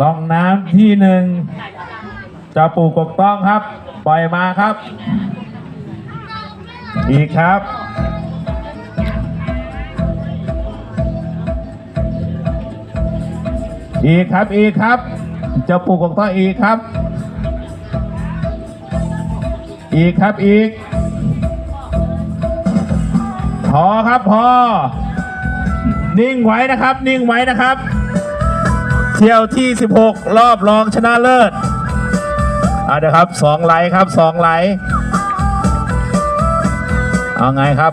ลองน้ำที่หนึ่งจะปูกกต้องครับ ปล่อยมาครับ อีกครับ อีกครับอีกครับ จะปลูกกกต้องอีกครับ อีกครับอีกพอครับพอนิ่งไว้นะครับ นิ่งไว้นะครับ เที่ยวที่ 16 รอบรองชนะเลิศอะเดี๋ยวครับสองไหลครับสองไหลเอาไงครับ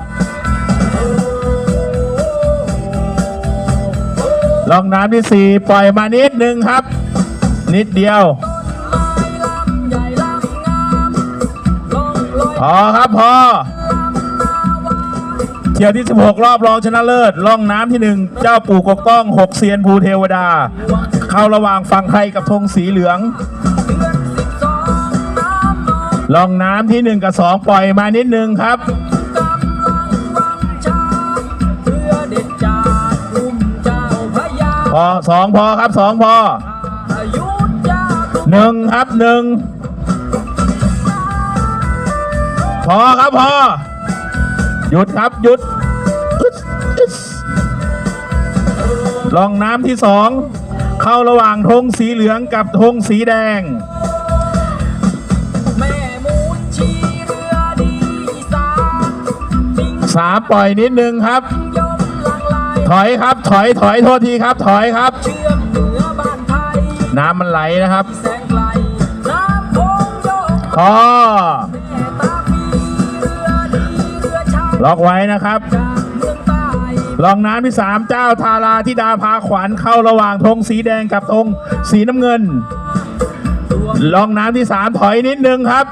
ลองน้ำที่4ปล่อยมานิดนึงครับ นิดเดียว พอครับพอ เที่ยวที่ 16 รอบรองชนะเลิศล่องน้ำที่1เจ้าปู่กกต้อง6เซียนภูเทวดา เข้าระหว่างฝั่งไทยกับธงสีเหลืองล่องน้ำที่1กับ2ปล่อยมานิดนึงครับพอสองพอครับสองพอหนึ่งครับหนึ่งพอครับพอหยุดครับหยุดอึ๊ดอึ๊ดลองน้ำที่สอง เข้าระหว่างธงสีเหลืองกับธงสีแดงสามปล่อยนิดนึงครับ ถอยครับถอยถอยโทษทีครับ ถอยครับ น้ำมันไหลนะครับแสงไกลน้ำโขงโยกคอล็อกไว้นะครับ ลองน้ำที่สามเจ้าทาราธิดาพาขวัญเข้าระหว่างธงสีแดงกับธงสีน้ำเงิน ลองน้ำที่สามถอยนิดนึงครับ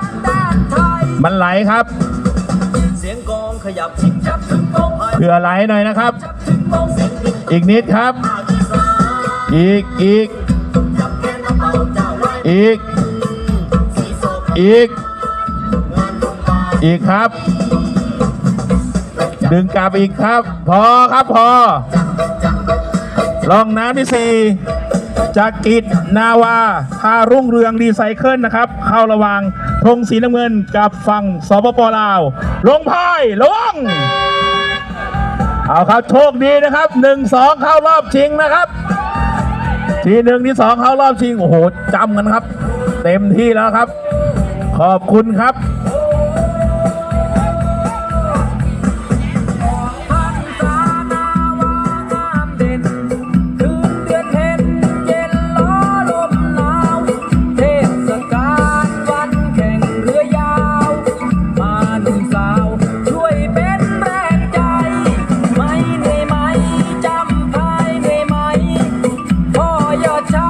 มันไหลครับ เสียงกองขยับชิงจับถึงโต๊ะเผื่อไหลหน่อยนะครับ อีกนิดครับ อีกอีกอีก อีก อีกครับ ดึงกลับอีกครับ พอครับพอลองน้ำที่สี่จากกิจนาวาพารุ่งเรืองรีไซเคิลนะครับ เข้าระว่างธงสีน้ำเงินกับฝั่งสปปลาว ลงพายลง เอาครับโชคดีนะครับหนึ่งสองเข้ารอบชิงนะครับ ทีหนึ่งที่สองเข้ารอบชิง โอ้โหจำกันครับ เต็มที่แล้วครับ ขอบคุณครับ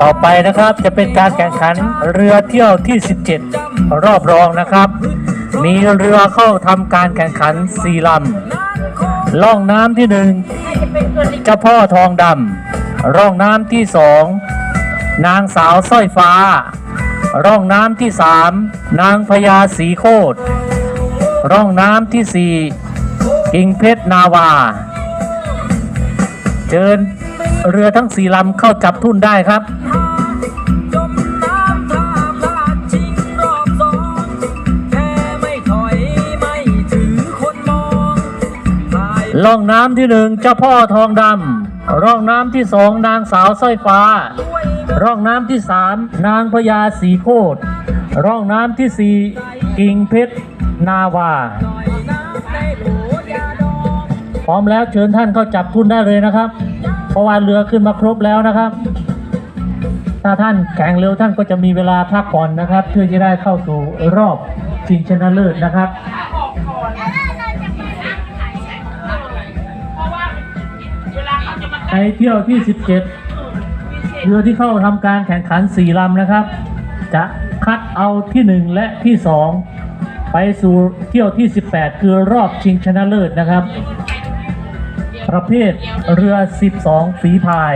ต่อไปนะครับจะเป็นการแข่งขันเรือเที่ยวที่ 17 รอบรองนะครับ มีเรือเข้าทำการแข่งขันสี่ลำล่องน้ำที่หนึ่งเจ้าพ่อทองดำร่องน้ำที่สองนางสาวสร้อยฟ้า ร่องน้ำที่สามนางพญาสีโคตรร่องน้ำที่สี่กิ่งเพชรนาวา เชิญ เรือทั้งสี่ลำเข้าจับทุ่นได้ครับจมน้ำท่าพลาดชิงรอบสองแพ้ไม่ถอยไม่ถือคนมองพายร่องน้ำที่หนึ่งเจ้าพ่อทองดำร่องน้ำที่สองนางสาวสร้อยฟ้าด้วยร่องน้ำที่สามนางพญาสีโคตรร่องน้ำที่สี่กิ่งเพชรนาวาหน่อยน้ำในโหลยาดองพร้อมแล้วเชิญท่านเข้าจับทุ่นได้เลยนะครับเพ ราะว่าเรือขึ้นมาครบแล้วนะครับ ถ้าท่านแข่งเร็วท่านก็จะมีเวลาพักผ่อนนะครับ เพื่อจะได้เข้าสู่รอบชิงชนะเลิศนะครับในเที่ยวที่ 17 เรือที่เข้าทำการแข่งขัน4ลำนะครับ จะคัดเอาที่ 1 และที่ 2 ไปสู่เที่ยวที่ 18 คือรอบชิงชนะเลิศนะครับ ประเภทเรือ 12 ฝีพาย